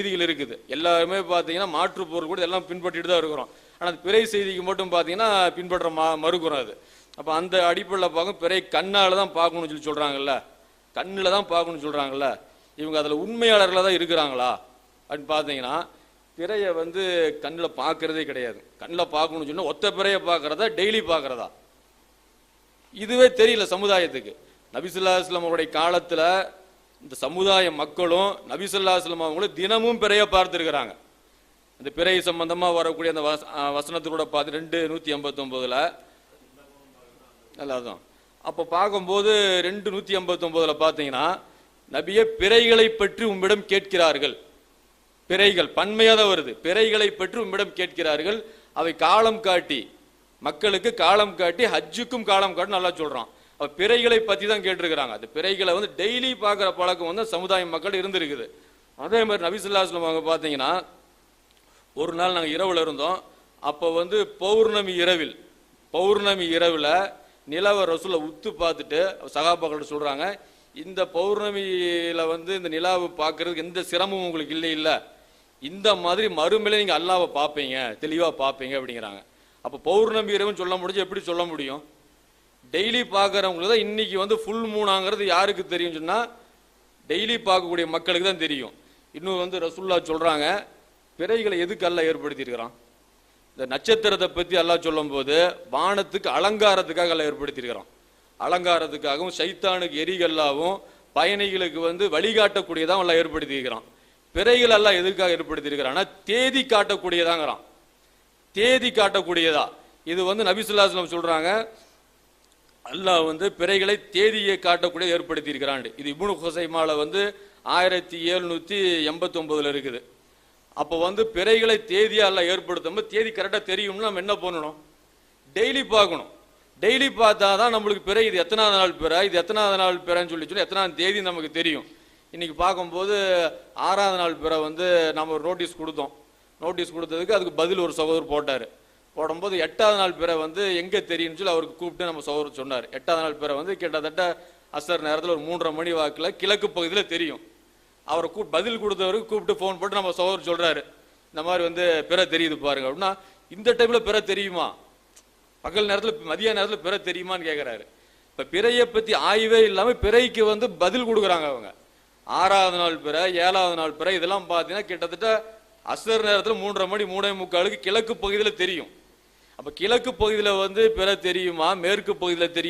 செய்திகள் இருக்குது. எல்லாருமே பார்த்தீங்கன்னா மாற்று பொருள் கூட எல்லாம் பின்பற்றிட்டு தான் இருக்கிறோம். ஆனால் அந்த பிறை செய்திக்கு மட்டும் பார்த்தீங்கன்னா பின்பற்ற மா மறுக்கிறோம் அது. அப்போ அந்த அடிப்படையில் பார்க்கும் பிறை கண்ணால் தான் பார்க்கணும்னு சொல்லி சொல்கிறாங்கல்ல கண்ணில் தான் பார்க்கணும்னு சொல்கிறாங்கல்ல இவங்க அதில் உண்மையாளர்களாக தான் இருக்கிறாங்களா? அப்படின்னு பார்த்தீங்கன்னா பிறையை வந்து கண்ணில் பார்க்கறதே கிடையாது. கண்ணில் பார்க்கணும்னு சொன்னால் ஒத்த பிறையை பார்க்குறதா டெய்லி பார்க்குறதா? இதுவே தெரியல சமுதாயத்துக்கு. நபிசுல்லா இஸ்லாம் காலத்தில் இந்த சமுதாய மக்களும் நபிசுல்லா இஸ்லாம் அவங்களும் தினமும் பிறைய பார்த்துருக்கிறாங்க. இந்த பிறை சம்பந்தமாக வரக்கூடிய அந்த வச- அஹ் வசனத்தோட பார்த்து ரெண்டு நூற்றி ஐம்பத்தொம்போதில் நல்லா தான் அப்போ பார்க்கும்போது ரெண்டு நூற்றி ஐம்பத்தொம்போதில் பார்த்தீங்கன்னா நபியே பிறைகளை பற்றி உம்மிடம் கேட்கிறார்கள். பிறைகள் பன்மையாக தான் வருது. பிறைகளை பற்றி உம்மிடம் கேட்கிறார்கள். அவை காலம் காட்டி மக்களுக்கு காலம் காட்டி ஹஜ்ஜுக்கும் காலம் காட்டி நல்லா சொல்கிறான் பிறைகளை பற்றி தான் கேட்டிருக்கிறாங்க. அந்த பிறைகளை வந்து டெய்லி பார்க்குற பழக்கம் வந்து சமுதாய மக்கள் இருந்திருக்குது. அதே மாதிரி நபிசுல்லாஸ்லம் அவங்க பார்த்தீங்கன்னா ஒரு நாள் நாங்கள் இரவில் இருந்தோம். அப்போ வந்து பௌர்ணமி இரவில் பௌர்ணமி இரவில் நிலவை ரசூலை உத்து பார்த்துட்டு சகாபாக்கள் சொல்கிறாங்க இந்த பௌர்ணமியில் வந்து இந்த நிலாவை பார்க்கறதுக்கு எந்த சிரமமும் உங்களுக்கு இல்லை இல்லை. இந்த மாதிரி மறுமையில நீங்கள் அல்லாவை பார்ப்பீங்க தெளிவாக பார்ப்பீங்க அப்படிங்கிறாங்க. அப்போ பௌர்ணமி இரவுன்னு சொல்ல முடிஞ்சு எப்படி சொல்ல முடியும்? டெய்லி பார்க்குறவங்களுக்கு தான் இன்றைக்கி வந்து ஃபுல் மூணாங்கிறது யாருக்கு தெரியும் சொன்னால் டெய்லி பார்க்கக்கூடிய மக்களுக்கு தான் தெரியும். இன்னும் வந்து ரசுல்லா சொல்கிறாங்க பிறைகளை எதுக்கு ஏற்படுத்தியிருக்கிறான்? இந்த நட்சத்திரத்தை பற்றி எல்லாம் சொல்லும்போது வானத்துக்கு அலங்காரத்துக்காக எல்லாம் ஏற்படுத்தியிருக்கிறான். அலங்காரத்துக்காகவும் சைத்தானுக்கு எரிகல்லாவும் பயணிகளுக்கு வந்து வழிகாட்டக்கூடியதான் எல்லாம் ஏற்படுத்தியிருக்கிறான். பிறைகள் எல்லாம் எதுக்காக ஏற்படுத்தியிருக்கிறான்னா தேதி காட்டக்கூடியதாங்கிறான். தேதி காட்டக்கூடியதா? இது வந்து நபிசுல்லாஸ்லம் சொல்கிறாங்க அல்லாஹ் வந்து பிறைகளை தேதியை காட்டக்கூடிய ஏற்படுத்தி இருக்கிறான் இது இபுனு ஹுசைமால வந்து ஆயிரத்தி எழுநூத்தி எண்பத்தி ஒன்பதுல இருக்குது. அப்போ வந்து பிறைகளை தேதியாக எல்லாம் ஏற்படுத்தும் போது தேதி கரெக்டாக தெரியும்னு நம்ம என்ன பண்ணணும்? டெய்லி பார்க்கணும். டெய்லி பார்த்தா தான் நம்மளுக்கு பிறை இது எத்தனாவது நாள் பிறை இது எத்தனாவது நாள் பிறன்னு சொல்லி சொல்லி எத்தனாவது தேதி நமக்கு தெரியும். இன்றைக்கி பார்க்கும்போது ஆறாவது நாள் பிற வந்து நம்ம ஒரு நோட்டீஸ் கொடுத்தோம். நோட்டீஸ் கொடுத்ததுக்கு அதுக்கு பதில் ஒரு சகோதரர் போட்டார். போடும்போது எட்டாவது நாள் பிற வந்து எங்கே தெரியும்னு சொல்லி அவருக்கு கூப்பிட்டு நம்ம சோறு சொன்னார். எட்டாவது நாள் பிறை வந்து கிட்டத்தட்ட அசர் நேரத்தில் ஒரு மூன்றரை மணி வாக்கில் கிழக்கு பகுதியில் தெரியும். அவரை கூ பதில் கொடுத்தவருக்கு கூப்பிட்டு ஃபோன் போட்டு நம்ம சோறு சொல்கிறாரு இந்த மாதிரி வந்து பிற தெரியுது பாருங்க அப்படின்னா இந்த டைமில் பிற தெரியுமா? பகல் நேரத்தில் மதிய நேரத்தில் பிற தெரியுமான்னு கேட்குறாரு இப்போ பிறையை பற்றி ஆய்வே இல்லாமல் பிறைக்கு வந்து பதில் கொடுக்குறாங்க அவங்க. ஆறாவது நாள் பிற ஏழாவது நாள் பிற இதெல்லாம் பார்த்தீங்கன்னா கிட்டத்தட்ட அசர் நேரத்தில் மூன்றரை மணி மூணே முக்காலுக்கு கிழக்கு பகுதியில் தெரியும். அப்போ கிழக்கு பகுதியில் வந்து பிற தெரியுமா? மேற்கு பகுதியில் தெரியும்?